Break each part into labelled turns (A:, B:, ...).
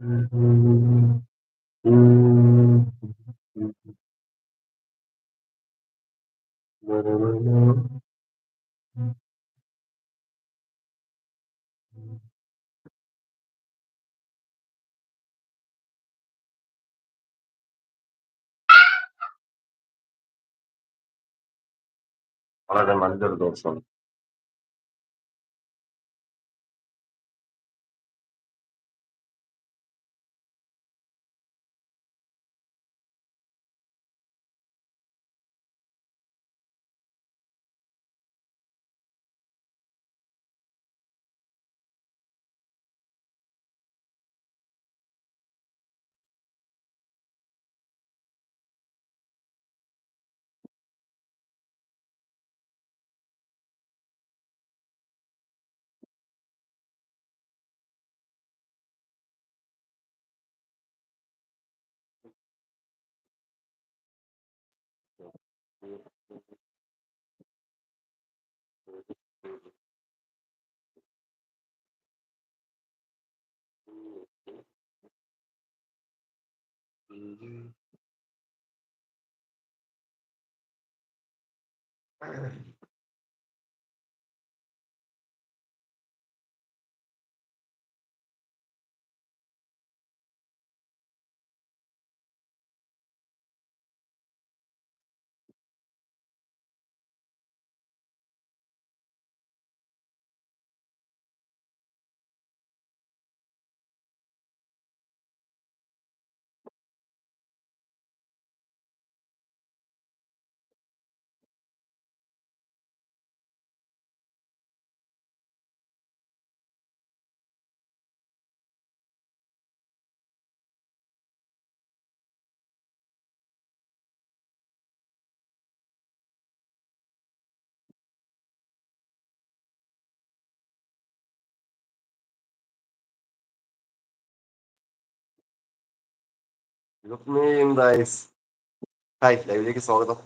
A: அவ்வளோதான் மஞ்சள் தோசம். Mm-hmm. നല്ലൊരു ദിവസം ഹായ് ലൈവിലേക്ക് സ്വാഗതം.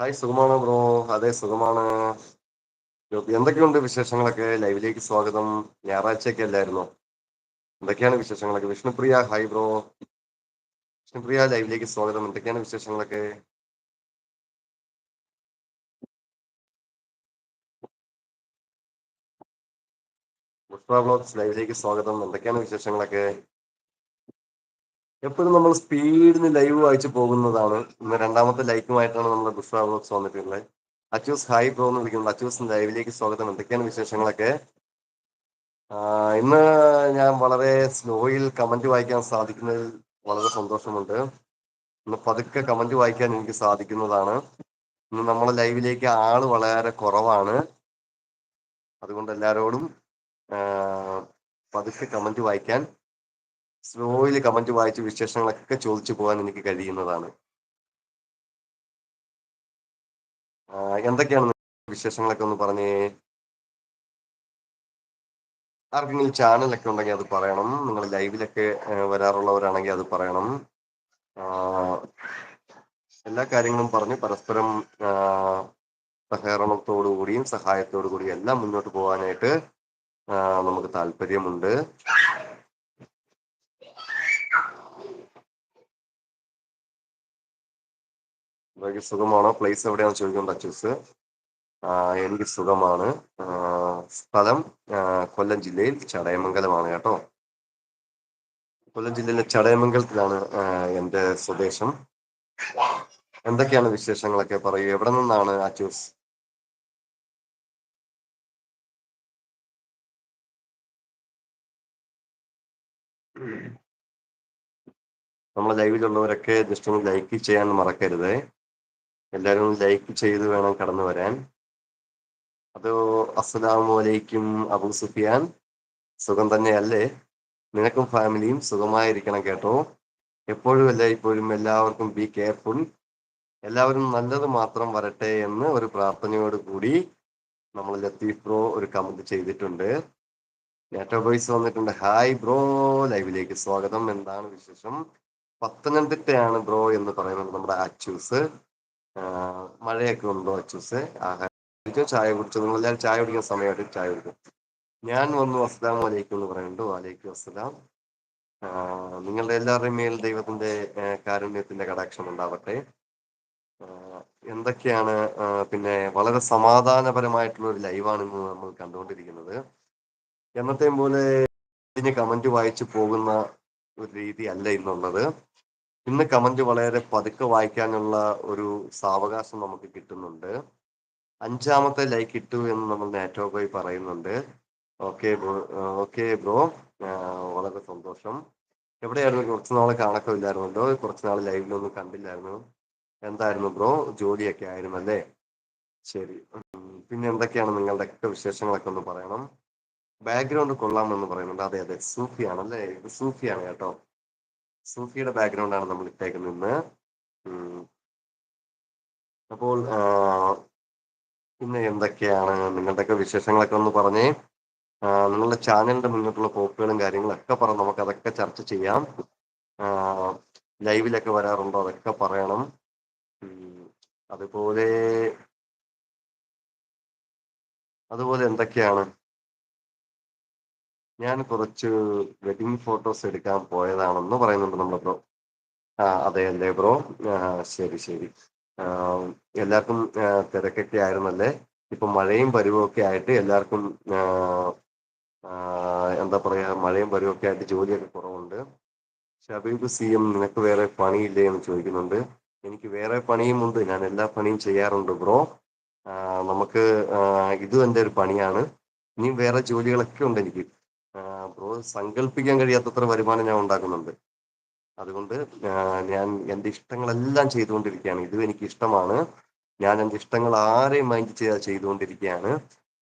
A: ഹായ് സുഖമാണോ ബ്രോ? അതെ സുഖമാണ്. എന്തൊക്കെയുണ്ട് വിശേഷങ്ങളൊക്കെ? ലൈവിലേക്ക് സ്വാഗതം. ഞായറാഴ്ചയൊക്കെ അല്ലായിരുന്നോ? എന്തൊക്കെയാണ് വിശേഷങ്ങളൊക്കെ? Vishnupriya hi bro. വിഷ്ണുപ്രിയ ലൈവിലേക്ക് സ്വാഗതം. എന്തൊക്കെയാണ് വിശേഷങ്ങളൊക്കെ? പുഷ്പ ബ്ലോഗ്സ് ലൈവിലേക്ക് സ്വാഗതം. എന്തൊക്കെയാണ് വിശേഷങ്ങളൊക്കെ? എപ്പോഴും നമ്മൾ സ്പീഡിന് ലൈവ് വായിച്ചു പോകുന്നതാണ്. ഇന്ന് രണ്ടാമത്തെ ലൈക്കുമായിട്ടാണ് നമ്മൾ പുഷ്പ ബ്ലോഗ്സ് വന്നിട്ടുള്ളത്. അച്ചൂസ് ഹായ് ബ്രോ എന്ന് വിളിക്കുന്നത് അച്ചൂസ് ലൈവിലേക്ക് സ്വാഗതം. എന്തൊക്കെയാണ് വിശേഷങ്ങളൊക്കെ? ഇന്ന് ഞാൻ വളരെ സ്ലോയിൽ കമന്റ് വായിക്കാൻ സാധിക്കുന്നതിൽ വളരെ സന്തോഷമുണ്ട്. ഇന്ന് പതുക്കെ കമന്റ് വായിക്കാൻ എനിക്ക് സാധിക്കുന്നതാണ്. ഇന്ന് നമ്മളെ ലൈവിലേക്ക് ആൾ വളരെ കുറവാണ്. അതുകൊണ്ട് എല്ലാവരോടും പതുക്കെ കമന്റ് വായിക്കാൻ സ്ലോയിൽ കമന്റ് വായിച്ച് വിശേഷങ്ങളൊക്കെ ചോദിച്ചു പോകാൻ എനിക്ക് കഴിയുന്നതാണ്. എന്തൊക്കെയാണ് വിശേഷങ്ങളൊക്കെ ഒന്ന് പറഞ്ഞേ? ആർക്കെങ്കിലും ചാനലൊക്കെ ഉണ്ടെങ്കിൽ അത് പറയണം. നിങ്ങൾ ലൈവിലൊക്കെ വരാറുള്ളവരാണെങ്കിൽ അത് പറയണം. എല്ലാ കാര്യങ്ങളും പറഞ്ഞ് പരസ്പരം സഹകരണത്തോടു കൂടിയും സഹായത്തോടു കൂടിയും എല്ലാം മുന്നോട്ട് പോകാനായിട്ട് നമുക്ക് താല്പര്യമുണ്ട്. എനിക്ക് സുഖമാണോ? പ്ലേസ് എവിടെയാണ് ചോദിക്കുന്നത് അച്ചൂസ് എനിക്ക് സുഖമാണ്. സ്ഥലം കൊല്ലം ജില്ലയിൽ ചടയമംഗലമാണ് കേട്ടോ. കൊല്ലം ജില്ലയിലെ ചടയമംഗലത്തിലാണ് എന്റെ സ്വദേശം. എന്തൊക്കെയാണ് വിശേഷങ്ങളൊക്കെ പറയൂ? എവിടെ നിന്നാണ് അച്ചൂസ് നമ്മളെ ലൈവിലുള്ളവരൊക്കെ ജസ്റ്റ് ഒന്ന് ലൈക്ക് ചെയ്യാൻ മറക്കരുത്. എല്ലാവരും ലൈക്ക് ചെയ്ത് വേണം കടന്നു വരാൻ. അതോ അസ്സലാമലൈക്കും അബു സുഫിയാൻ. സുഖം തന്നെയല്ലേ? നിനക്കും ഫാമിലിയും സുഖമായിരിക്കണം കേട്ടോ. എപ്പോഴും അല്ല ഇപ്പോഴും എല്ലാവർക്കും ബി കെയർഫുൾ എല്ലാവരും നല്ലത് മാത്രം വരട്ടെ എന്ന് ഒരു പ്രാർത്ഥനയോട് കൂടി നമ്മൾ ലത്തീഫ് ബ്രോ ഒരു കമന്റ് ചെയ്തിട്ടുണ്ട്. നേറ്റോ ബോയ്സ് വന്നിട്ടുണ്ട്. ഹായ് ബ്രോ ലൈവിലേക്ക് സ്വാഗതം. എന്താണ് വിശേഷം? പത്തനംതിട്ടയാണ് ബ്രോ എന്ന് പറയുന്നത് നമ്മുടെ അച്ചൂസ് മഴയൊക്കെ ഉണ്ടോ അച്ചൂസ്? ആഹാരം ചായ കുടിച്ചു. എല്ലാവരും ചായ കുടിക്കുന്ന സമയമായിട്ട് ചായ കുടിക്കും. ഞാൻ വന്നു അസ്സലാം വലൈക്കും എന്ന് പറയുന്നുണ്ട്. വലൈക്കും അസ്സലാം. നിങ്ങളുടെ എല്ലാവരുടെയും മേൽ ദൈവത്തിന്റെ കാരുണ്യത്തിന്റെ കടാക്ഷം ഉണ്ടാവട്ടെ. എന്തൊക്കെയാണ് പിന്നെ വളരെ സമാധാനപരമായിട്ടുള്ള ഒരു ലൈവാണ് ഇന്ന് നമ്മൾ കണ്ടുകൊണ്ടിരിക്കുന്നത്. എന്നത്തെയും പോലെ കമന്റ് വായിച്ചു പോകുന്ന ഒരു രീതി അല്ല ഇന്നുള്ളത്. ഇന്ന് കമന്റ് വളരെ പതുക്കെ വായിക്കാനുള്ള ഒരു സാവകാശം നമുക്ക് കിട്ടുന്നുണ്ട്. അഞ്ചാമത്തെ ലൈക്ക് ഇട്ടു എന്ന് നമ്മൾ നേറ്റോ പോയി പറയുന്നുണ്ട്. Okay bro okay bro. വളരെ സന്തോഷം. എവിടെയായിരുന്നു? കുറച്ച് നാളെ കാണക്കം ഇല്ലായിരുന്നല്ലോ കുറച്ച് നാൾ ലൈവിലൊന്നും കണ്ടില്ലായിരുന്നു. എന്തായിരുന്നു ബ്രോ? ജോലിയൊക്കെ ആയിരുന്നു അല്ലേ ശരി പിന്നെ എന്തൊക്കെയാണ് നിങ്ങളുടെ ഒക്കെ വിശേഷങ്ങളൊക്കെ ഒന്ന് പറയണം. ബാക്ക്ഗ്രൗണ്ട് കൊള്ളാമെന്ന് പറയുന്നുണ്ട്. അതെ അതെ. സൂഫിയാണ് അല്ലേ ഇത് സൂഫിയാണ് കേട്ടോ. സൂഫിയുടെ ബാക്ക്ഗ്രൗണ്ട് ആണ് നമ്മൾ ഇട്ടേക്കുന്നത് അപ്പോൾ ഇന്ന് എന്തൊക്കെയാണ് നിങ്ങളുടെയൊക്കെ വിശേഷങ്ങളൊക്കെ ഒന്ന് പറഞ്ഞേ നിങ്ങളുടെ ചാനലിന്റെ മുന്നോട്ടുള്ള പോക്കുകളും കാര്യങ്ങളൊക്കെ പറ നമുക്ക് അതൊക്കെ ചർച്ച ചെയ്യാം. ലൈവിലൊക്കെ വരാറുണ്ടോ അതൊക്കെ പറയണം. അതുപോലെ അതുപോലെ എന്തൊക്കെയാണ്? ഞാൻ കുറച്ച് വെഡിങ് ഫോട്ടോസ് എടുക്കാൻ പോയതാണെന്ന് പറയുന്നുണ്ട് നമ്മുടെ ബ്രോ. ആ അതെ അല്ലേ ബ്രോ? ശരി ശരി. എല്ലാവർക്കും തിരക്കൊക്കെ ആയിരുന്നല്ലേ? ഇപ്പൊ മഴയും പരുവൊക്കെ ആയിട്ട് എല്ലാവർക്കും എന്താ പറയാ മഴയും പരുവൊക്കെ ആയിട്ട് ജോലിയൊക്കെ കുറവുണ്ട്. ഷബീബ് സി എം നിനക്ക് വേറെ പണിയില്ലേ എന്ന് ചോദിക്കുന്നുണ്ട്. എനിക്ക് വേറെ പണിയും ഉണ്ട്. ഞാൻ എല്ലാ പണിയും ചെയ്യാറുണ്ട് ബ്രോ. നമുക്ക് ഇത് എന്റെ ഒരു പണിയാണ്. ഇനിയും വേറെ ജോലികളൊക്കെ ഉണ്ട് എനിക്ക്. സങ്കല്പിക്കാൻ കഴിയാത്തത്ര വരുമാനം ഞാൻ ഉണ്ടാക്കുന്നുണ്ട്. അതുകൊണ്ട് ഞാൻ എന്റെ ഇഷ്ടങ്ങളെല്ലാം ചെയ്തുകൊണ്ടിരിക്കുകയാണ്. ഇതും എനിക്ക് ഇഷ്ടമാണ്. ഞാൻ എന്റെ ഇഷ്ടങ്ങൾ ആരെയും മൈൻഡ് ചെയ്യാ ചെയ്തുകൊണ്ടിരിക്കുകയാണ്.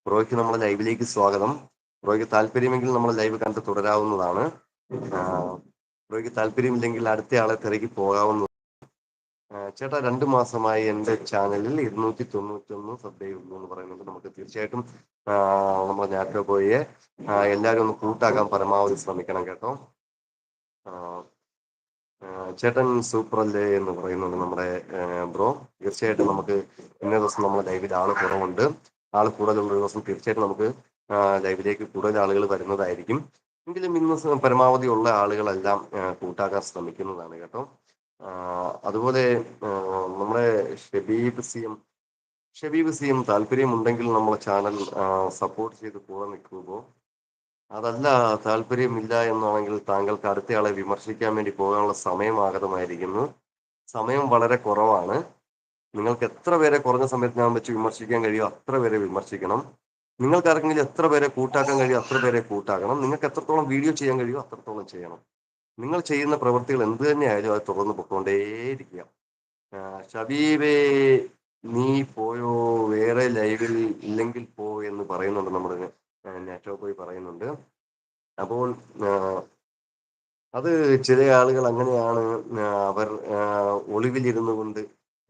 A: ബ്രോയ്ക്ക് നമ്മളെ ലൈവിലേക്ക് സ്വാഗതം. ബ്രോയ്ക്ക് താല്പര്യമെങ്കിൽ നമ്മളെ ലൈവ് കണ്ട് തുടരാവുന്നതാണ്. പ്രോയ്ക്ക് താല്പര്യമില്ലെങ്കിൽ അടുത്ത ആളെ തിരക്കി പോകാവുന്ന ആ, ചേട്ടാ രണ്ട് മാസമായി എന്റെ ചാനലിൽ ഇരുന്നൂറ്റി തൊണ്ണൂറ്റി ഒന്ന് സബ്സ്ക്രൈബ് എന്ന് പറയുന്നത് നമുക്ക് തീർച്ചയായിട്ടും നമ്മുടെ ഞാറ്റോ ബോയെ എല്ലാവരും ഒന്ന് കൂട്ടാക്കാൻ പരമാവധി ശ്രമിക്കണം കേട്ടോ. ചേട്ടൻ സൂപ്പർ അല്ലേ എന്ന് പറയുന്നുണ്ട് നമ്മുടെ ബ്രോ. തീർച്ചയായിട്ടും നമുക്ക് ഇന്നേ ദിവസം നമ്മുടെ ലൈവിൽ ആൾ കുറവുണ്ട്. ആൾ കൂടുതലുള്ള ദിവസം തീർച്ചയായിട്ടും നമുക്ക് ലൈവിലേക്ക് കൂടുതൽ ആളുകൾ വരുന്നതായിരിക്കും. എങ്കിലും ഇന്ന് പരമാവധി ഉള്ള ആളുകളെല്ലാം കൂട്ടാക്കാൻ ശ്രമിക്കുന്നതാണ് കേട്ടോ. അതുപോലെ നമ്മുടെ Shabeeb C M Shabeeb C M താല്പര്യമുണ്ടെങ്കിൽ നമ്മുടെ ചാനൽ സപ്പോർട്ട് ചെയ്ത് കൂടെ നിൽക്കുമ്പോൾ അതല്ല താല്പര്യമില്ല എന്നാണെങ്കിൽ താങ്കൾക്ക് അടുത്തയാളെ വിമർശിക്കാൻ വേണ്ടി പോകാനുള്ള സമയം ആഗതമായിരിക്കുന്നു. സമയം വളരെ കുറവാണ്. നിങ്ങൾക്ക് എത്ര പേരെ കുറഞ്ഞ സമയത്ത് ഞാൻ വെച്ച് വിമർശിക്കാൻ കഴിയുമോ അത്ര പേരെ വിമർശിക്കണം. നിങ്ങൾക്ക് ആർക്കെങ്കിലും എത്ര പേരെ കൂട്ടാക്കാൻ കഴിയുമോ അത്ര പേരെ കൂട്ടാക്കണം. നിങ്ങൾക്ക് എത്രത്തോളം വീഡിയോ ചെയ്യാൻ കഴിയുമോ അത്രത്തോളം ചെയ്യണം. നിങ്ങൾ ചെയ്യുന്ന പ്രവൃത്തികൾ എന്ത് തന്നെയായാലും അത് തുടർന്ന് പൊക്കോണ്ടേയിരിക്കുക. ഷബീബേ നീ പോയോ? വേറെ ലൈവിൽ ഇല്ലെങ്കിൽ പോ എന്ന് പറയുന്നുണ്ട് നമ്മുടെ നെറ്റോ പോയി പറയുന്നുണ്ട്. അപ്പോൾ അത് ചില ആളുകൾ അങ്ങനെയാണ് അവർ ഒളിവിലിരുന്നു കൊണ്ട്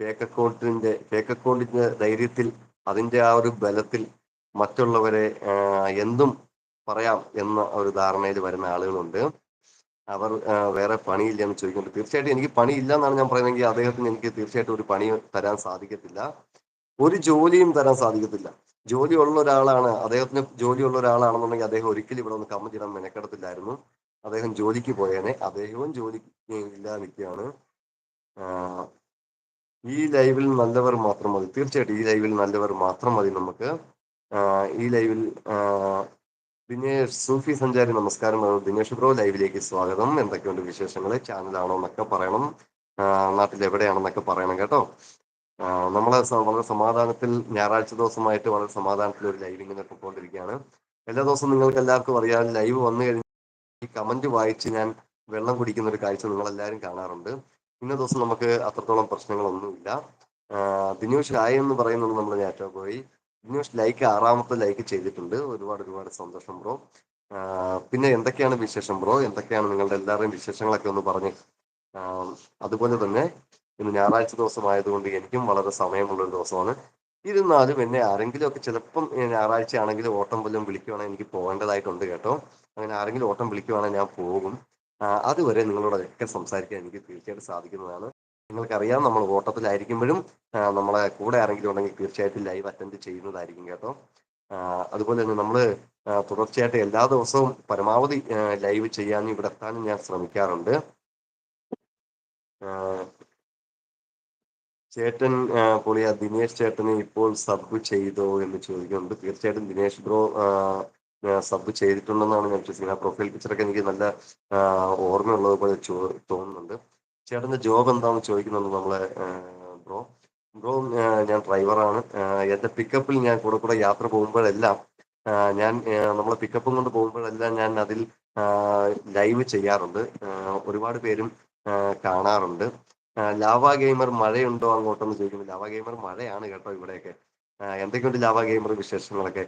A: ഫേക്ക് അക്കൗണ്ടിന്റെ ഫേക്ക് അക്കൗണ്ടിന്റെ ധൈര്യത്തിൽ അതിന്റെ ആ ഒരു ബലത്തിൽ മറ്റുള്ളവരെ എന്തും പറയാം എന്ന ഒരു ധാരണയിൽ വരുന്ന ആളുകളുണ്ട്. അവർ വേറെ പണിയില്ല എന്ന് ചോദിക്കുന്നുണ്ട്. തീർച്ചയായിട്ടും എനിക്ക് പണിയില്ല എന്നാണ് ഞാൻ പറയുന്നതെങ്കിൽ അദ്ദേഹത്തിന് എനിക്ക് തീർച്ചയായിട്ടും ഒരു പണി തരാൻ സാധിക്കത്തില്ല. ഒരു ജോലിയും തരാൻ സാധിക്കത്തില്ല. ജോലി ഉള്ള ഒരാളാണ് അദ്ദേഹത്തിന് ജോലിയുള്ള ഒരാളാണെന്നുണ്ടെങ്കിൽ അദ്ദേഹം ഒരിക്കലും ഇവിടെ ഒന്ന് കമ്മ ചെയ്യാൻ മെനക്കെടത്തില്ലായിരുന്നു. അദ്ദേഹം ജോലിക്ക് പോയേനെ. അദ്ദേഹവും ജോലി ഇല്ലാതെ നിൽക്കുകയാണ് ഈ ലൈവിൽ നല്ലവർ മാത്രം മതി. തീർച്ചയായിട്ടും ഈ ലൈവിൽ നല്ലവർ മാത്രം മതി നമുക്ക്. ഈ ലൈവിൽ ദിനേഷ് സൂഫി സഞ്ചാരി നമസ്കാരം. ദിനേഷ് ബ്രോ ലൈവിലേക്ക് സ്വാഗതം. എന്തൊക്കെയുണ്ട് വിശേഷങ്ങൾ ചാനലാണോ എന്നൊക്കെ പറയണം. നാട്ടിൽ എവിടെയാണെന്നൊക്കെ പറയണം കേട്ടോ. നമ്മൾ വളരെ സമാധാനത്തിൽ ഞായറാഴ്ച ദിവസമായിട്ട് വളരെ സമാധാനത്തിൽ ഒരു ലൈവ് ഇങ്ങനെ പോയിക്കൊണ്ടിരിക്കുകയാണ് എല്ലാ ദിവസവും നിങ്ങൾക്ക് എല്ലാവർക്കും അറിയാം ലൈവ് വന്നു ഈ കമന്റ് വായിച്ച് ഞാൻ വെള്ളം കുടിക്കുന്ന ഒരു കാഴ്ച നിങ്ങൾ എല്ലാവരും കാണാറുണ്ട്. ഇന്ന ദിവസം നമുക്ക് അത്രത്തോളം പ്രശ്നങ്ങളൊന്നുമില്ല. ദിനേഷ് ആയെന്ന് പറയുന്നത് നമ്മൾ ഞാറ്റോ പോയി. ദിനേഷ് ലൈക്ക് ആറാമത്തെ ലൈക്ക് ചെയ്തിട്ടുണ്ട്. ഒരുപാട് ഒരുപാട് സന്തോഷം ബ്രോ പിന്നെ എന്തൊക്കെയാണ് വിശേഷം ബ്രോ എന്തൊക്കെയാണ് നിങ്ങളുടെ എല്ലാവരുടെയും വിശേഷങ്ങളൊക്കെ ഒന്ന് പറഞ്ഞ് അതുപോലെ തന്നെ ഇന്ന് ഞായറാഴ്ച ദിവസമായതുകൊണ്ട് എനിക്കും വളരെ സമയമുള്ള ഒരു ദിവസമാണ്. ഇരുന്നാലും എന്നെ ആരെങ്കിലും ഒക്കെ ചിലപ്പം ഞായറാഴ്ച ആണെങ്കിൽ ഓട്ടം വല്ലതും വിളിക്കുവാണെങ്കിൽ എനിക്ക് പോകേണ്ടതായിട്ടുണ്ട് കേട്ടോ. അങ്ങനെ ആരെങ്കിലും ഓട്ടം വിളിക്കുവാണെങ്കിൽ ഞാൻ പോകും. അതുവരെ നിങ്ങളോടൊക്കെ സംസാരിക്കാൻ എനിക്ക് തീർച്ചയായിട്ടും സാധിക്കുന്നതാണ്. നിങ്ങൾക്കറിയാം നമ്മൾ ഓട്ടത്തിലായിരിക്കുമ്പോഴും നമ്മളെ കൂടെ ആരെങ്കിലും ഉണ്ടെങ്കിൽ തീർച്ചയായിട്ടും ലൈവ് അറ്റൻഡ് ചെയ്യുന്നതായിരിക്കും കേട്ടോ. അതുപോലെ തന്നെ നമ്മൾ തുടർച്ചയായിട്ട് എല്ലാ ദിവസവും പരമാവധി ലൈവ് ചെയ്യാനും ഇവിടെ എത്താനും ഞാൻ ശ്രമിക്കാറുണ്ട്. ചേട്ടൻ പൊളിയ ദിനേശ് ചേട്ടന് ഇപ്പോൾ സബ് ചെയ്തോ എന്ന് ചോദിക്കുന്നുണ്ട്. തീർച്ചയായിട്ടും ദിനേശ് ബ്രോ സബ് ചെയ്തിട്ടുണ്ടെന്നാണ് ഞാൻ വിശ്വസിക്കുന്നത്. ആ പ്രൊഫൈൽ പിക്ചറൊക്കെ എനിക്ക് നല്ല ഓർമ്മയുള്ളത് പോലെ തോന്നുന്നുണ്ട്. ചേട്ടന്റെ ജോബ് എന്താണെന്ന് ചോദിക്കുന്നത് നമ്മളെ ബ്രോ. ബ്രോ ഞാൻ ഡ്രൈവറാണ് എന്റെ പിക്കപ്പിൽ ഞാൻ കൂടെ കൂടെ യാത്ര പോകുമ്പോഴെല്ലാം ഞാൻ നമ്മളെ പിക്കപ്പും കൊണ്ട് പോകുമ്പോഴെല്ലാം ഞാൻ അതിൽ ലൈവ് ചെയ്യാറുണ്ട്. ഒരുപാട് പേരും കാണാറുണ്ട്. ലാവ ഗെയിമർ മഴയുണ്ടോ അങ്ങോട്ടെന്ന് ചോദിക്കുന്നു ലാവ ഗെയിമർ മഴയാണ് കേട്ടോ ഇവിടെയൊക്കെ. എന്തൊക്കെയുണ്ട് ലാവ ഗെയിമർ വിശേഷങ്ങളൊക്കെ?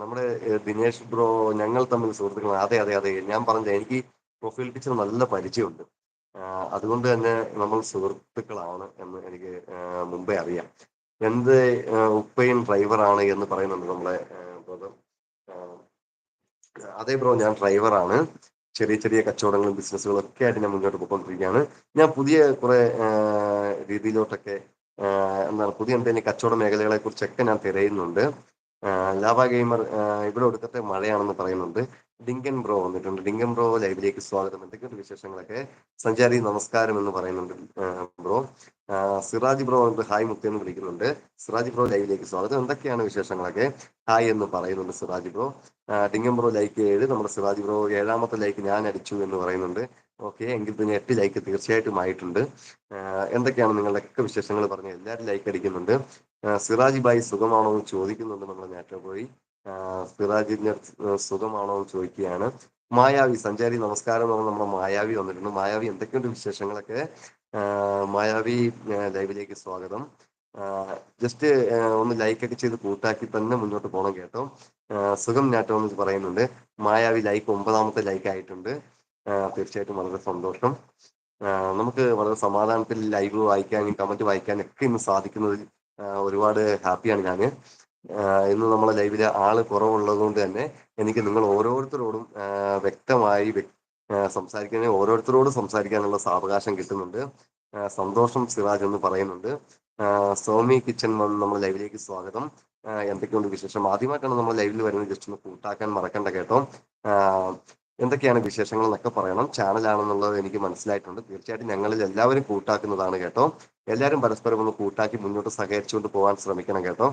A: നമ്മുടെ ദിനേശ് ബ്രോ ഞങ്ങൾ തമ്മിൽ സുഹൃത്തുക്കളാണ്. അതെ അതെ അതെ. ഞാൻ പറഞ്ഞത് എനിക്ക് പ്രൊഫൈൽ പിക്ചർ നല്ല പരിചയമുണ്ട്. അതുകൊണ്ട് തന്നെ നമ്മൾ സുഹൃത്തുക്കളാണ് എന്ന് എനിക്ക് മുമ്പേ അറിയാം. എന്ത് ഉപ്പയും ഡ്രൈവറാണ് എന്ന് പറയുന്നുണ്ട് നമ്മളെ അതേ ബ്രോ ഞാൻ ഡ്രൈവറാണ് ചെറിയ ചെറിയ കച്ചവടങ്ങളും ബിസിനസ്സുകളും ഒക്കെ ആയിട്ട് ഞാൻ മുന്നോട്ട് പോയിക്കൊണ്ടിരിക്കുകയാണ്. ഞാൻ പുതിയ കുറെ രീതിയിലോട്ടൊക്കെ എന്താണ് പുതിയ എന്തെങ്കിലും കച്ചവട മേഖലകളെ കുറിച്ചൊക്കെ ഞാൻ തിരയുന്നുണ്ട്. ലാവ ഗെയിമർ ഇവിടെ ഒടുക്കത്തെ മഴയാണെന്ന് പറയുന്നുണ്ട്. ഡിങ്കൻ ബ്രോ വന്നിട്ടുണ്ട്. ഡിങ്കൻ ബ്രോ ലൈവിലേക്ക് സ്വാഗതം. എന്തൊക്കെയുണ്ട് വിശേഷങ്ങളൊക്കെ? സഞ്ചാരി നമസ്കാരം എന്ന് പറയുന്നുണ്ട് ബ്രോ. സിറാജ് ബ്രോ വന്നിട്ട് ഹായ് മുത്തി എന്ന് വിളിക്കുന്നുണ്ട്. സിറാജ് ബ്രോ ലൈവിലേക്ക് സ്വാഗതം. എന്തൊക്കെയാണ് വിശേഷങ്ങളൊക്കെ? ഹായ് എന്ന് പറയുന്നുണ്ട് Siraj bro. Dinkan bro like ഏഴ് നമ്മുടെ സിറാജ് ബ്രോ ഏഴാമത്തെ ലൈക്ക് ഞാൻ അടിച്ചു എന്ന് പറയുന്നുണ്ട്. ഓക്കെ എങ്കിൽ പിന്നെ എട്ട് ലൈക്ക് തീർച്ചയായിട്ടും ആയിട്ടുണ്ട്. എന്തൊക്കെയാണ് നിങ്ങളുടെയൊക്കെ വിശേഷങ്ങൾ പറഞ്ഞത് എല്ലാവരും ലൈക്ക് അടിക്കുന്നുണ്ട്. സിറാജ് ബായി സുഖമാണോ എന്ന് ചോദിക്കുന്നുണ്ട് നമ്മൾ നേരത്തെ പോയി. സിറാജിന്റെ സുഖമാണോ എന്ന് ചോദിക്കുകയാണ്. മായാവി സഞ്ചാരി നമസ്കാരം എന്ന് നമ്മുടെ മായാവി വന്നിട്ടുണ്ട്. മായാവി എന്തൊക്കെയുണ്ട് വിശേഷങ്ങളൊക്കെ? മായാവി ലൈവിലേക്ക് സ്വാഗതം. ജസ്റ്റ് ഒന്ന് ലൈക്ക് ഒക്കെ ചെയ്ത് കൂട്ടാക്കി തന്നെ മുന്നോട്ട് പോകണം കേട്ടോ. സുഖം ഞാറ്റോ എന്ന് പറയുന്നുണ്ട്. മായാവി ലൈക്ക് ഒമ്പതാമത്തെ ലൈക്ക് ആയിട്ടുണ്ട്. തീർച്ചയായിട്ടും വളരെ സന്തോഷം. നമുക്ക് വളരെ സമാധാനത്തിൽ ലൈവ് വായിക്കാനും കമന്റ് വായിക്കാനും ഒക്കെ ഇന്ന് സാധിക്കുന്നതിൽ ഒരുപാട് ഹാപ്പിയാണ് ഞാൻ ഇന്ന് നമ്മളെ ലൈവിലെ ആൾ കുറവുള്ളത് കൊണ്ട് തന്നെ എനിക്ക് നിങ്ങൾ ഓരോരുത്തരോടും വ്യക്തമായി സംസാരിക്കാൻ ഓരോരുത്തരോടും സംസാരിക്കാനുള്ള സാവകാശം കിട്ടുന്നുണ്ട്. സന്തോഷം സിറാജ് എന്ന് പറയുന്നുണ്ട്. സോമി കിച്ചൻ വന്ന് നമ്മൾ ലൈവിലേക്ക് സ്വാഗതം. എന്തൊക്കെയുണ്ട് വിശേഷം? ആദ്യമായിട്ടാണ് നമ്മൾ ലൈവിൽ വരുന്നത്. ജസ്റ്റ് ഒന്ന് കൂട്ടാക്കാൻ മറക്കണ്ട കേട്ടോ. എന്തൊക്കെയാണ് വിശേഷങ്ങൾ എന്നൊക്കെ പറയണം. ചാനലാണെന്നുള്ളത് എനിക്ക് മനസ്സിലായിട്ടുണ്ട്. തീർച്ചയായിട്ടും ഞങ്ങളിൽ എല്ലാവരും കൂട്ടാക്കുന്നതാണ് കേട്ടോ. എല്ലാവരും പരസ്പരം ഒന്ന് കൂട്ടാക്കി മുന്നോട്ട് സഹകരിച്ചുകൊണ്ട് പോകാൻ ശ്രമിക്കണം കേട്ടോ.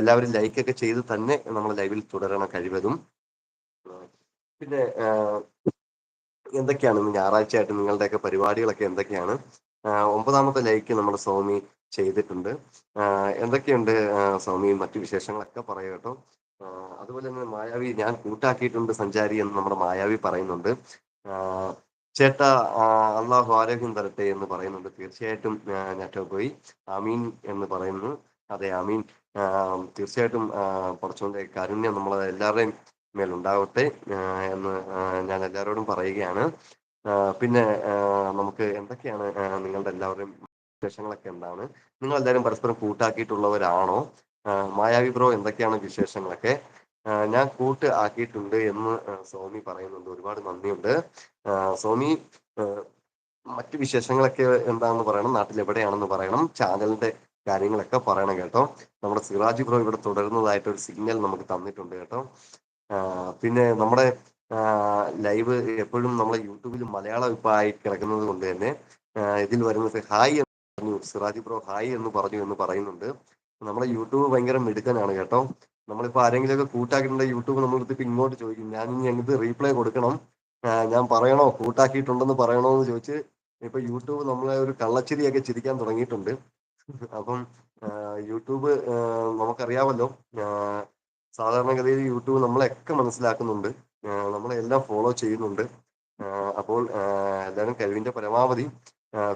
A: എല്ലാവരും ലൈക്ക് ഒക്കെ ചെയ്ത് തന്നെ നമ്മൾ ലൈവിൽ തുടരണം കഴിവതും. പിന്നെ എന്തൊക്കെയാണ് ഇന്ന് ഞായറാഴ്ച ആയിട്ട് നിങ്ങളുടെയൊക്കെ പരിപാടികളൊക്കെ എന്തൊക്കെയാണ്? ഒമ്പതാമത്തെ ലൈക്ക് നമ്മുടെ സ്വാമി ചെയ്തിട്ടുണ്ട്. എന്തൊക്കെയുണ്ട് സ്വാമി മറ്റു വിശേഷങ്ങളൊക്കെ പറയാം കേട്ടോ. അതുപോലെ തന്നെ മായാവി ഞാൻ കൂട്ടാക്കിയിട്ടുണ്ട് സഞ്ചാരി എന്ന് നമ്മുടെ മായാവി പറയുന്നുണ്ട്. ചേട്ടാ അള്ളാഹു ആരോഗ്യം തരട്ടെ എന്ന് പറയുന്നുണ്ട്. തീർച്ചയായിട്ടും ഞാറ്റോ പോയി. അമീൻ എന്ന് പറയുന്നു. അതെ അമീൻ തീർച്ചയായിട്ടും കുറച്ചുകൊണ്ട് കാരുണ്യം നമ്മൾ എല്ലാവരുടെയും മേലുണ്ടാവട്ടെ എന്ന് ഞാൻ എല്ലാവരോടും പറയുകയാണ്. പിന്നെ നമുക്ക് എന്തൊക്കെയാണ് നിങ്ങളുടെ എല്ലാവരുടെയും വിശേഷങ്ങളൊക്കെ എന്താണ്? നിങ്ങൾ എല്ലാവരും പരസ്പരം കൂട്ടാക്കിയിട്ടുള്ളവരാണോ? മായാവി ബ്രോ എന്തൊക്കെയാണ് വിശേഷങ്ങളൊക്കെ? ഞാൻ കൂട്ട് ആക്കിയിട്ടുണ്ട് എന്ന് സോമി പറയുന്നുണ്ട്. ഒരുപാട് നന്ദിയുണ്ട്. സോമി മറ്റു വിശേഷങ്ങളൊക്കെ എന്താണെന്ന് പറയണം നാട്ടിൽ എവിടെയാണെന്ന് പറയണം ചാനലിന്റെ കാര്യങ്ങളൊക്കെ പറയണം കേട്ടോ. നമ്മുടെ സിറാജ് ബ്രോ ഇവിടെ തുടരുന്നതായിട്ട് ഒരു സിഗ്നൽ നമുക്ക് തന്നിട്ടുണ്ട് കേട്ടോ. പിന്നെ നമ്മുടെ ലൈവ് എപ്പോഴും നമ്മളെ യൂട്യൂബിൽ മലയാളം ഇപ്പൊ ആയി കിടക്കുന്നത് കൊണ്ട് തന്നെ ഇതിൽ വരുന്നത് ഹായ് എന്ന് പറഞ്ഞു സിറാജ് ബ്രോ ഹായ് എന്ന് പറഞ്ഞു എന്ന് പറയുന്നുണ്ട്. നമ്മുടെ യൂട്യൂബ് ഭയങ്കര മിടുക്കനാണ് കേട്ടോ. നമ്മളിപ്പോൾ ആരെങ്കിലുമൊക്കെ കൂട്ടാക്കിയിട്ടുണ്ടെങ്കിൽ യൂട്യൂബ് നമ്മളെടുത്ത് ഇങ്ങോട്ട് ചോദിക്കും ഞാൻ ഇനി ഞങ്ങൾക്ക് റീപ്ലൈ കൊടുക്കണം. ഞാൻ പറയണോ? കൂട്ടാക്കിയിട്ടുണ്ടെന്ന് പറയണോ എന്ന് ചോദിച്ച് ഇപ്പൊ യൂട്യൂബ് നമ്മളെ ഒരു കള്ളച്ചിരിയൊക്കെ ചിരിക്കാൻ തുടങ്ങിയിട്ടുണ്ട്. അപ്പം യൂട്യൂബ് നമുക്കറിയാമല്ലോ സാധാരണഗതിയിൽ യൂട്യൂബ് നമ്മളെയൊക്കെ മനസ്സിലാക്കുന്നുണ്ട്. നമ്മളെല്ലാം ഫോളോ ചെയ്യുന്നുണ്ട്. അപ്പോൾ എല്ലാവരും കഴിവിന്റെ പരമാവധി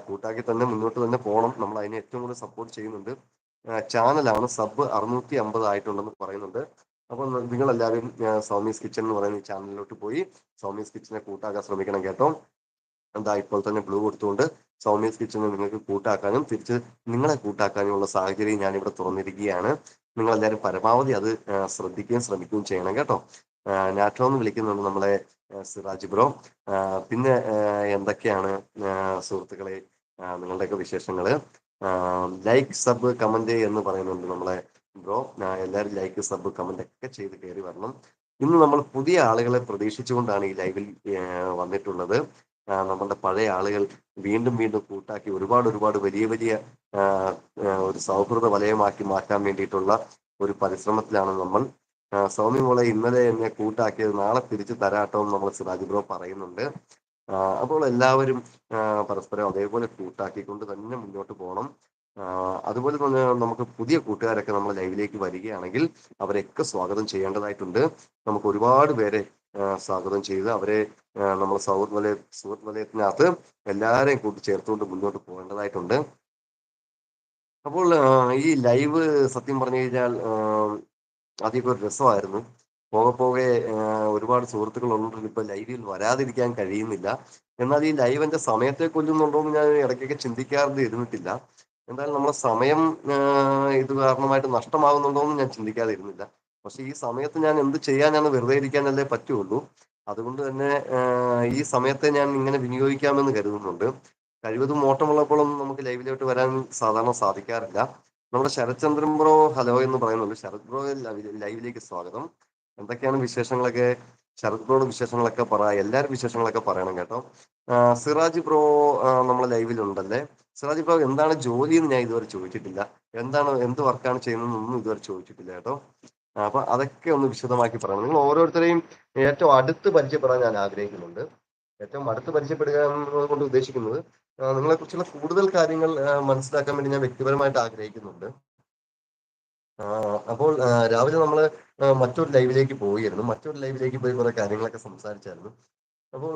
A: കൂട്ടാക്കി തന്നെ മുന്നോട്ട് തന്നെ പോകണം. നമ്മൾ അതിനെ ഏറ്റവും കൂടുതൽ സപ്പോർട്ട് ചെയ്യുന്നുണ്ട്. ചാനലാണ് സബ് അറുന്നൂറ്റി അമ്പത് ആയിട്ടുണ്ടെന്ന് പറയുന്നുണ്ട്. അപ്പോൾ നിങ്ങൾ എല്ലാവരും സൗമീസ് കിച്ചൺ എന്ന് പറയുന്ന ചാനലിലോട്ട് പോയി സൗമീസ് കിച്ചനെ കൂട്ടാക്കാൻ ശ്രമിക്കണം കേട്ടോ. എന്താ ഇപ്പോൾ തന്നെ ബ്ലൂ കൊടുത്തുകൊണ്ട് സൗമ്യസ് കിച്ചനെ നിങ്ങൾക്ക് കൂട്ടാക്കാനും തിരിച്ച് നിങ്ങളെ കൂട്ടാക്കാനുമുള്ള സാഹചര്യം ഞാൻ ഇവിടെ തുറന്നിരിക്കുകയാണ്. നിങ്ങൾ എല്ലാവരും പരമാവധി അത് ശ്രദ്ധിക്കുകയും ശ്രമിക്കുകയും ചെയ്യണം കേട്ടോ. നാറ്റോന്ന് വിളിക്കുന്നുണ്ട് നമ്മളെ സിറാജ് ബ്രോ. പിന്നെ എന്തൊക്കെയാണ് സുഹൃത്തുക്കളെ നിങ്ങളുടെയൊക്കെ വിശേഷങ്ങൾ ലൈക്ക് സബ് കമന്റ് എന്ന് പറയുന്നുണ്ട് നമ്മളെ ബ്രോ എല്ലാവരും ലൈക്ക് സബ് കമന്റ് ഒക്കെ ചെയ്ത് കയറി വരണം ഇന്ന് നമ്മൾ പുതിയ ആളുകളെ പ്രതീക്ഷിച്ചുകൊണ്ടാണ് ഈ ലൈവിൽ വന്നിട്ടുള്ളത്. നമ്മളുടെ പഴയ ആളുകൾ വീണ്ടും വീണ്ടും കൂട്ടാക്കി ഒരുപാട് ഒരുപാട് വലിയ വലിയ ഒരു സൗഹൃദ വലയമാക്കി മാറ്റാൻ വേണ്ടിയിട്ടുള്ള ഒരു പരിശ്രമത്തിലാണ് നമ്മൾ. സൗമ്യ മോളെ ഇന്നലെ എന്നെ കൂട്ടാക്കിയത് നാളെ തിരിച്ച് തരാട്ടോന്ന് നമ്മൾ സിറാജ് ബ്രോ പറയുന്നുണ്ട്. അപ്പോൾ എല്ലാവരും പരസ്പരം അതേപോലെ കൂട്ടാക്കിക്കൊണ്ട് തന്നെ മുന്നോട്ട് പോണം. അതുപോലെ തന്നെ നമുക്ക് പുതിയ കൂട്ടുകാരൊക്കെ നമ്മുടെ ലൈവിലേക്ക് വരികയാണെങ്കിൽ അവരെയൊക്കെ സ്വാഗതം ചെയ്യേണ്ടതായിട്ടുണ്ട്. നമുക്ക് ഒരുപാട് പേരെ സ്വാഗതം ചെയ്ത് അവരെ നമ്മൾ സൗഹൃദ വലയ സുഹൃത്ത് വലയത്തിനകത്ത് എല്ലാവരെയും കൂട്ടി ചേർത്തുകൊണ്ട് മുന്നോട്ട് പോകേണ്ടതായിട്ടുണ്ട്. അപ്പോൾ ഈ ലൈവ് സത്യം പറഞ്ഞു കഴിഞ്ഞാൽ ആദ്യമൊക്കെ ഒരു രസമായിരുന്നു. പോകെ പോകെ ഒരുപാട് സുഹൃത്തുക്കൾ ഉള്ളതുകൊണ്ട് ഇപ്പോ ലൈവിൽ വരാതിരിക്കാൻ കഴിയുന്നില്ല. എന്നാൽ ഈ ലൈവ് എന്റെ സമയത്തെ കൊല്ലുന്നുണ്ടോ എന്ന് ഞാൻ ഇടയ്ക്കൊക്കെ ചിന്തിക്കാറുണ്ട് ഇരുന്നിട്ടില്ല. എന്തായാലും നമ്മുടെ സമയം ഇത് കാരണമായിട്ട് നഷ്ടമാകുന്നുണ്ടോന്ന് ഞാൻ ചിന്തിക്കാതിരുന്നില്ല. പക്ഷെ ഈ സമയത്ത് ഞാൻ എന്ത് ചെയ്യാനാണ് വെറുതെ ഇരിക്കാനല്ലേ പറ്റുള്ളൂ. അതുകൊണ്ട് തന്നെ ഈ സമയത്തെ ഞാൻ ഇങ്ങനെ വിനിയോഗിക്കാമെന്ന് കരുതുന്നുണ്ട്. കഴിവതും ഓട്ടമുള്ളപ്പോഴൊന്നും നമുക്ക് ലൈവിലോട്ട് വരാൻ സാധാരണ സാധിക്കാറില്ല. നമ്മുടെ ശരത്ചന്ദ്രൻ ബ്രോ ഹലോ എന്ന് പറയുന്നുണ്ട് ശരത് ബ്രോ ലൈവിലേക്ക് സ്വാഗതം. എന്തൊക്കെയാണ് വിശേഷങ്ങളൊക്കെ ശരത് ബ്രോയുടെ വിശേഷങ്ങളൊക്കെ പറ എല്ലാവരും വിശേഷങ്ങളൊക്കെ പറയണം കേട്ടോ. സിറാജ് ബ്രോ നമ്മളെ ലൈവിലുണ്ടല്ലേ. സിറാജ് ഇപ്പോൾ എന്താണ് ജോലി എന്ന് ഞാൻ ഇതുവരെ ചോദിച്ചിട്ടില്ല. എന്താണ് എന്ത് വർക്കാണ് ചെയ്യുന്നതെന്നൊന്നും ഇതുവരെ ചോദിച്ചിട്ടില്ല കേട്ടോ. അപ്പൊ അതൊക്കെ ഒന്ന് വിശദമാക്കി പറയണം നിങ്ങൾ ഓരോരുത്തരെയും ഏറ്റവും അടുത്ത് പരിചയപ്പെടാൻ ഞാൻ ആഗ്രഹിക്കുന്നുണ്ട്. ഏറ്റവും അടുത്ത് പരിചയപ്പെടുക എന്നതുകൊണ്ട് ഉദ്ദേശിക്കുന്നത് നിങ്ങളെ കുറിച്ചുള്ള കൂടുതൽ കാര്യങ്ങൾ മനസ്സിലാക്കാൻ വേണ്ടി ഞാൻ വ്യക്തിപരമായിട്ട് ആഗ്രഹിക്കുന്നുണ്ട്. അപ്പോൾ രാവിലെ നമ്മൾ മറ്റൊരു ലൈവിലേക്ക് പോയിരുന്നു മറ്റൊരു ലൈവിലേക്ക് പോയി കുറെ കാര്യങ്ങളൊക്കെ സംസാരിച്ചായിരുന്നു. അപ്പോൾ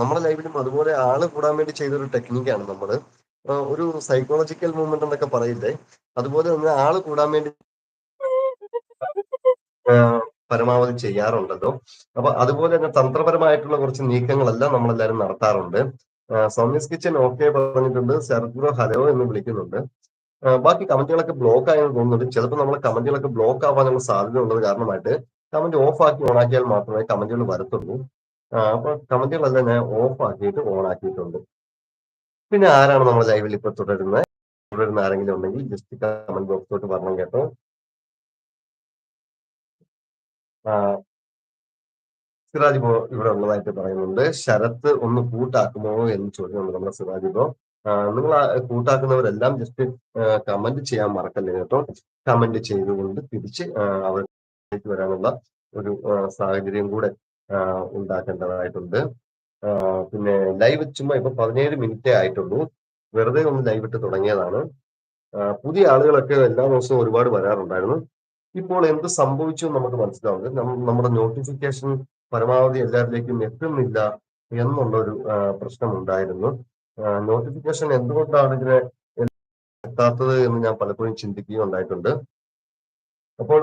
A: നമ്മുടെ ലൈവിലും അതുപോലെ ആൾ കൂടാൻ വേണ്ടി ചെയ്തൊരു ടെക്നിക്കാണ് നമ്മൾ ഒരു സൈക്കോളജിക്കൽ മൂവ്മെന്റ് എന്നൊക്കെ പറയില്ലേ അതുപോലെ തന്നെ ആൾ കൂടാൻ വേണ്ടി പരമാവധി ചെയ്യാറുണ്ടല്ലോ. അപ്പൊ അതുപോലെ തന്നെ തന്ത്രപരമായിട്ടുള്ള കുറച്ച് നീക്കങ്ങളെല്ലാം നമ്മളെല്ലാരും നടത്താറുണ്ട്. സൗമ്യസ് കിച്ചൻ ഓക്കെ പറഞ്ഞിട്ടുണ്ട് സെർഗ്രോ ഹലോ എന്ന് വിളിക്കുന്നുണ്ട്. ബാക്കി കമന്റുകളൊക്കെ ബ്ലോക്ക് ആയെന്ന് തോന്നുന്നുണ്ട് ചിലപ്പോൾ നമ്മളെ കമന്റുകളൊക്കെ ബ്ലോക്ക് ആവാനുള്ള സാധ്യത ഉള്ളത് കാരണമായിട്ട് കമന്റ് ഓഫ് ആക്കി ഓൺ ആക്കിയാൽ മാത്രമേ കമന്റുകൾ വരത്തുള്ളൂ. അപ്പൊ കമന്റുകളെല്ലാം ഞാൻ ഓഫ് ആക്കിയിട്ട് ഓൺ ആക്കിയിട്ടുണ്ട്. പിന്നെ ആരാണ് നമ്മൾ ലൈവിൽ ഇപ്പൊ തുടരുന്നത്? തുടരുന്ന ആരെങ്കിലും ഉണ്ടെങ്കിൽ ജസ്റ്റ് കമന്റ് ബോക്സിലോട്ട് പറഞ്ഞു കേട്ടോ. സിറാജ് ബ്രോ ഇവിടെ ഉള്ളതായിട്ട് പറയുന്നുണ്ട്. ശരത്ത് ഒന്ന് കൂട്ടാക്കുമോ എന്ന് ചോദിക്കുന്നുണ്ട് നമ്മുടെ സിറാജ് നിങ്ങൾ കൂട്ടാക്കുന്നവരെല്ലാം ജസ്റ്റ് കമന്റ് ചെയ്യാൻ മറക്കല്ലേ കേട്ടോ. കമന്റ് ചെയ്തുകൊണ്ട് തിരിച്ച് അവർക്ക് വരാനുള്ള ഒരു സാഹചര്യം കൂടെ ഉണ്ടാക്കേണ്ടതായിട്ടുണ്ട്. പിന്നെ ലൈവ് ചുമ്മാ ഇപ്പൊ പതിനേഴ് മിനിറ്റേ ആയിട്ടുള്ളൂ. വെറുതെ ഒന്ന് ലൈവ് ഇട്ട് തുടങ്ങിയതാണ്. പുതിയ ആളുകളൊക്കെ എല്ലാ ദിവസവും ഒരുപാട് വരാറുണ്ടായിരുന്നു. ഇപ്പോൾ എന്ത് സംഭവിച്ചു നമുക്ക് മനസ്സിലാവുന്നത്. നമ്മുടെ നോട്ടിഫിക്കേഷൻ പരമാവധി എല്ലാവരിലേക്കും എത്തുന്നില്ല എന്നുള്ളൊരു പ്രശ്നം ഉണ്ടായിരുന്നു നോട്ടിഫിക്കേഷൻ എന്തുകൊണ്ടാണ് ഇതിനെ എത്താത്തത് എന്ന് ഞാൻ പലപ്പോഴും ചിന്തിക്കുകയും ഉണ്ടായിട്ടുണ്ട് അപ്പോൾ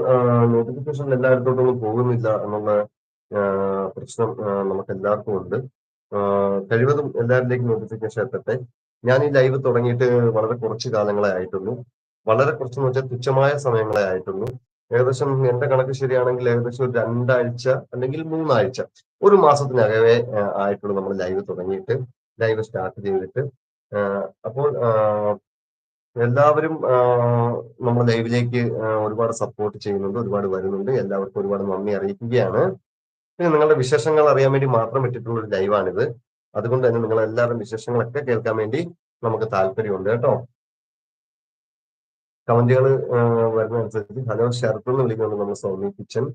A: നോട്ടിഫിക്കേഷൻ എല്ലായിടത്തോട്ടൊന്നും പോകുന്നില്ല എന്നുള്ള പ്രശ്നം നമുക്ക് എല്ലാവർക്കും ഉണ്ട്. കഴിവതും എല്ലാവരിലേക്കും നോട്ടിഫിക്കേഷൻ എത്തട്ടെ ഞാൻ ഈ ലൈവ് തുടങ്ങിയിട്ട് വളരെ കുറച്ച് കാലങ്ങളെ ആയിട്ടുള്ളൂ. വളരെ കുറച്ച് എന്ന് വെച്ചാൽ തുച്ഛമായ സമയങ്ങളെ ആയിട്ടുള്ളൂ. ഏകദേശം എന്റെ കണക്ക് ശരിയാണെങ്കിൽ ഏകദേശം ഒരു രണ്ടാഴ്ച അല്ലെങ്കിൽ മൂന്നാഴ്ച ഒരു മാസത്തിനകവേ ആയിട്ടുള്ളൂ നമ്മൾ ലൈവ് തുടങ്ങിയിട്ട് ലൈവ് സ്റ്റാർട്ട് ചെയ്തിട്ട്. അപ്പോൾ എല്ലാവരും നമ്മുടെ ലൈവിലേക്ക് ഒരുപാട് സപ്പോർട്ട് ചെയ്യുന്നുണ്ട് ഒരുപാട് വരുന്നുണ്ട്. എല്ലാവർക്കും ഒരുപാട് നന്ദി അറിയിക്കുകയാണ്. പിന്നെ നിങ്ങളുടെ വിശേഷങ്ങൾ അറിയാൻ വേണ്ടി മാത്രം ഇട്ടിട്ടുള്ള ഒരു ലൈവാണിത് അതുകൊണ്ട് തന്നെ നിങ്ങൾ എല്ലാവരുടെ വിശേഷങ്ങളൊക്കെ കേൾക്കാൻ വേണ്ടി നമുക്ക് താല്പര്യമുണ്ട് കേട്ടോ. കമന്റുകൾ വരുന്നതനുസരിച്ച്. ഹലോ ഷർട്ട് എന്ന് വിളിക്കുന്നുണ്ട് നമ്മൾ സൗമി കിച്ചൻ.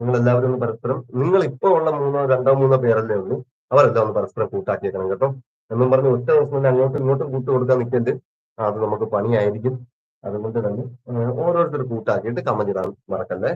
A: നിങ്ങൾ എല്ലാവരും ഒന്ന് പരസ്പരം നിങ്ങൾ ഇപ്പോൾ ഉള്ള മൂന്നോ രണ്ടോ മൂന്നോ പേരല്ലേ ഉള്ളൂ. അവരെല്ലാം ഒന്ന് പരസ്പരം കൂട്ടാക്കിയേക്കണം കേട്ടോ. എന്നും പറഞ്ഞ് ഒറ്റ ദിവസം തന്നെ അങ്ങോട്ടും ഇങ്ങോട്ടും കൂട്ട് കൊടുക്കാൻ നിൽക്കരുത്. അത് നമുക്ക് പണിയായിരിക്കും. അതുകൊണ്ട് തന്നെ ഓരോരുത്തർ കൂട്ടാക്കിയിട്ട് കമന്റ് ഇടാൻ മറക്കല്ലേ.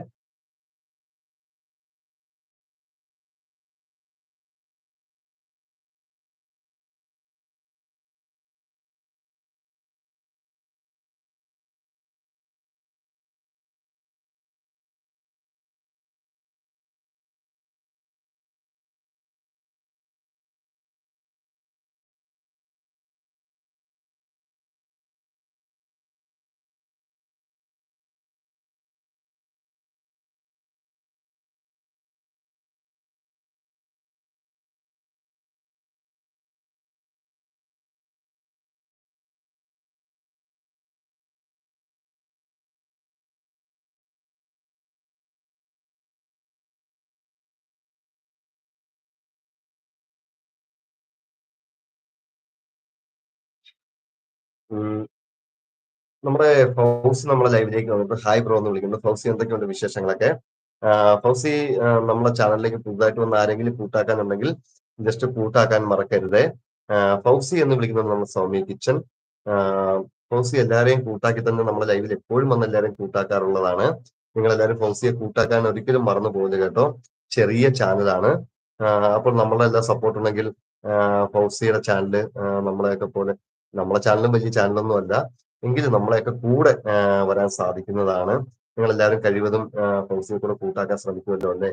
A: നമ്മുടെ ഫൗസി നമ്മുടെ ലൈവിലേക്ക് വന്നിട്ട് ഹായ് ബ്രോ എന്ന് വിളിക്കുന്നു. ഫൗസി എന്തൊക്കെയുണ്ട് വിശേഷങ്ങളൊക്കെ? ഫൗസി നമ്മുടെ ചാനലിലേക്ക് പുതുതായിട്ട് വന്ന ആരെങ്കിലും കൂട്ടാക്കാനുണ്ടെങ്കിൽ ജസ്റ്റ് കൂട്ടാക്കാൻ മറക്കരുത്. ഫൗസി എന്ന് വിളിക്കുന്നത് നമ്മുടെ സൗമ്യ കിച്ചൺ ഫൗസി എല്ലാവരെയും കൂട്ടാക്കി തന്നെ നമ്മുടെ ലൈവിൽ എപ്പോഴും വന്ന് എല്ലാവരെയും കൂട്ടാക്കാറുള്ളതാണ്. നിങ്ങൾ എല്ലാവരും ഫൗസിയെ കൂട്ടാക്കാൻ ഒരിക്കലും മറന്നു പോകരുത് കേട്ടോ. ചെറിയ ചാനലാണ്. അപ്പോൾ നമ്മളെല്ലാം സപ്പോർട്ട് ഉണ്ടെങ്കിൽ ഫൗസിയുടെ ചാനൽ നമ്മളെയൊക്കെ പോലെ നമ്മളെ ചാനലും വലിയ ചാനലൊന്നും അല്ല എങ്കിലും നമ്മളെയൊക്കെ കൂടെ വരാൻ സാധിക്കുന്നതാണ്. നിങ്ങൾ എല്ലാവരും കഴിവതും ഫ്രണ്ട്സിനെ കൂടെ കൂട്ടാക്കാൻ ശ്രമിക്കുമല്ലോ അല്ലേ?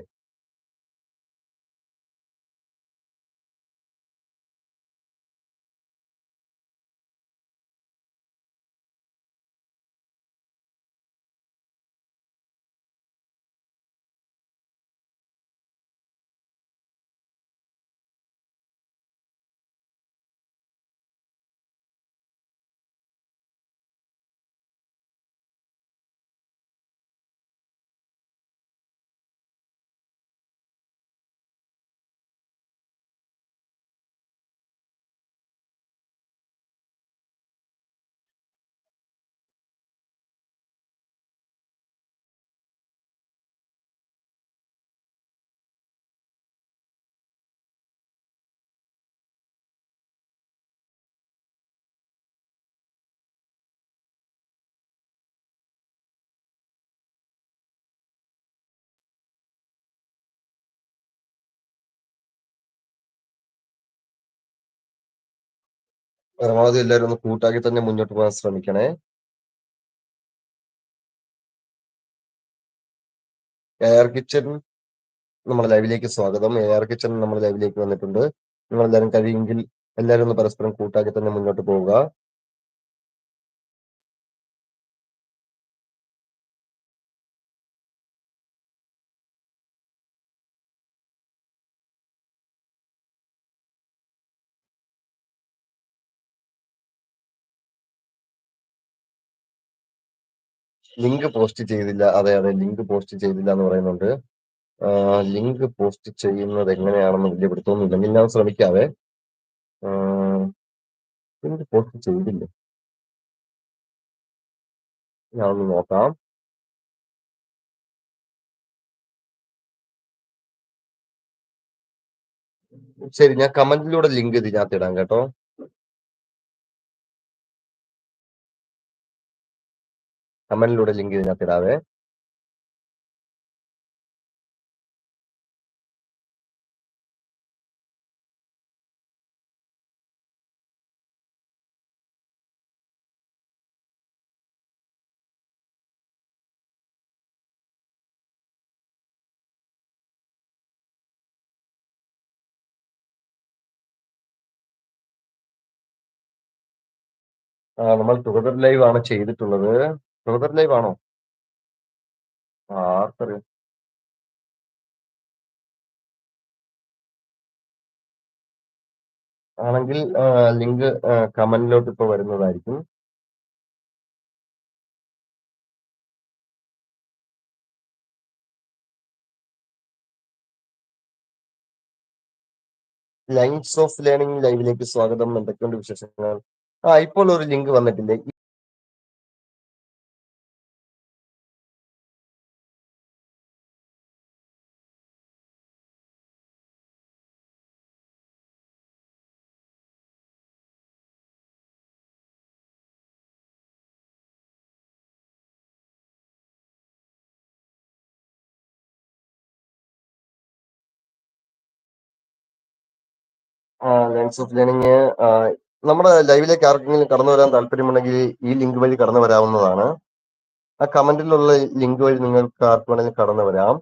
A: പരമാവധി എല്ലാവരും ഒന്ന് കൂട്ടാക്കി തന്നെ മുന്നോട്ട് പോകാൻ ശ്രമിക്കണേ. എ ആർ കിച്ചൺ നമ്മുടെ ലൈവിലേക്ക് സ്വാഗതം. എ ആർ കിച്ചൺ നമ്മുടെ ലൈവിലേക്ക് വന്നിട്ടുണ്ട്. നിങ്ങൾ എല്ലാവരും കഴിയുമെങ്കിൽ എല്ലാവരും ഒന്ന് പരസ്പരം കൂട്ടാക്കി തന്നെ മുന്നോട്ട് പോവുക. ലിങ്ക് പോസ്റ്റ് ചെയ്തില്ല. അതെ അതെ ലിങ്ക് പോസ്റ്റ് ചെയ്തില്ല എന്ന് പറയുന്നുണ്ട് ലിങ്ക് പോസ്റ്റ് ചെയ്യുന്നത് എങ്ങനെയാണെന്ന് വലിയ പിടുത്തമൊന്നുമില്ല ഇനി ഞാൻ ശ്രമിക്കാവേ ലിങ്ക് പോസ്റ്റ് ചെയ്തില്ല. ഞാൻ ഒന്ന് നോക്കാം. ശരി ഞാൻ കമന്റിലൂടെ ലിങ്ക് ഇതിനകത്ത് ഇടാം കേട്ടോ. കമന്റിലൂടെ ലിങ്ക് ഇതിനകത്ത് ഇടാവേ. നമ്മൾ ടുഗദർ ലൈവ് ആണ് ചെയ്തിട്ടുള്ളത്. ടുഗദർ ലൈവ് ആണോ? ആർക്കറിയാം. ആണെങ്കിൽ ലിങ്ക് കമന്റിലോട്ട് ഇപ്പൊ വരുന്നതായിരിക്കും. ലൈൻസ് ഓഫ് ലേണിംഗ് ലൈവിലേക്ക് സ്വാഗതം. എന്തൊക്കെയുണ്ട് വിശേഷങ്ങൾ? ആ ഇപ്പോൾ ഒരു ലിങ്ക് വന്നിട്ടില്ലേ? ലൈൻസ് ഓഫ് ലേണിംഗ് നമ്മുടെ ലൈവിലേക്ക് ആർക്കെങ്കിലും കടന്നു വരാൻ താല്പര്യമുണ്ടെങ്കിൽ ഈ ലിങ്ക് വഴി കടന്നു വരാവുന്നതാണ്. ആ കമന്റിലുള്ള ലിങ്ക് വഴി നിങ്ങൾക്ക് ആർക്ക് വേണമെങ്കിലും കടന്നു വരാം.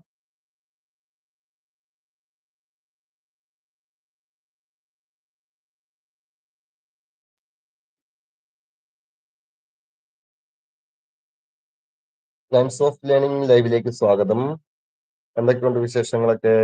A: ലൈൻസ് ഓഫ് ലേണിംഗ് ലൈവിലേക്ക് സ്വാഗതം. എന്തൊക്കെയുണ്ട് വിശേഷങ്ങളൊക്കെ?